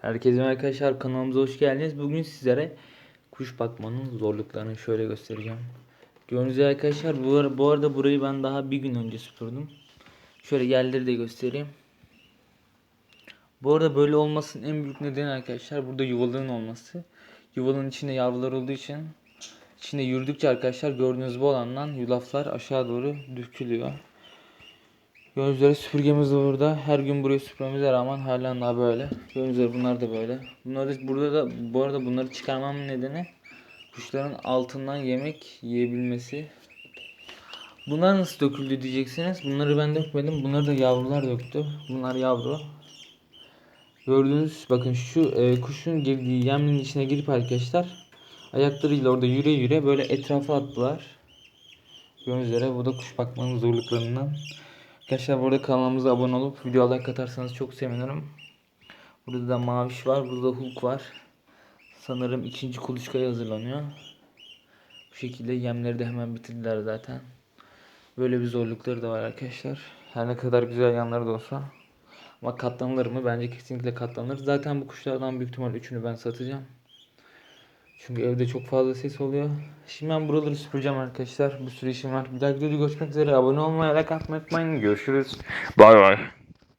Herkese arkadaşlar kanalımıza hoş geldiniz. Bugün sizlere kuş bakmanın zorluklarını şöyle göstereceğim. Gördüğünüz arkadaşlar bu, bu arada burayı ben daha bir gün önce süpürdüm. Şöyle yerleri de göstereyim. Bu arada böyle olmasının en büyük nedeni arkadaşlar burada yuvalığın olması. Yuvalığın içinde yavrular olduğu için içinde yürüdükçe arkadaşlar gördüğünüz bu alandan yulaflar aşağı doğru dökülüyor. Gördüğünüz üzere süpürgemiz de burada. Her gün burayı süpürmemize rağmen halen daha böyle. Gördüğünüz üzere bunlar da böyle. Bunları burada da bu arada bunları çıkarmamın nedeni kuşların altından yemek yiyebilmesi. Bunlar nasıl döküldü diyeceksiniz. Bunları ben dökmedim. Bunları da yavrular döktü. Bunlar yavru. Gördüğünüz bakın şu e, kuşun girdiği yemliğin içine girip arkadaşlar ayaklarıyla orada yüre yüre böyle etrafa attılar. Gördüğünüz üzere bu da kuş bakmanın zorluklarından. Arkadaşlar burada kanalımıza abone olup video like atarsanız çok sevinirim. Burada da maviş var, burada da hulk var. Sanırım ikinci kuluçkaya hazırlanıyor. Bu şekilde yemleri de hemen bitirdiler zaten. Böyle bir zorlukları da var arkadaşlar. Her ne kadar güzel yanları da olsa. Ama katlanılır mı? Bence kesinlikle katlanır. Zaten bu kuşlardan büyük ihtimal üçünü ben satacağım. Çünkü evde çok fazla ses oluyor. Şimdi ben buraları süpüreceğim arkadaşlar. Bir sürü işim var. Bir dahaki videoda görüşmek üzere. Abone olmayı, like atmayı unutmayın. Görüşürüz. Bay bay.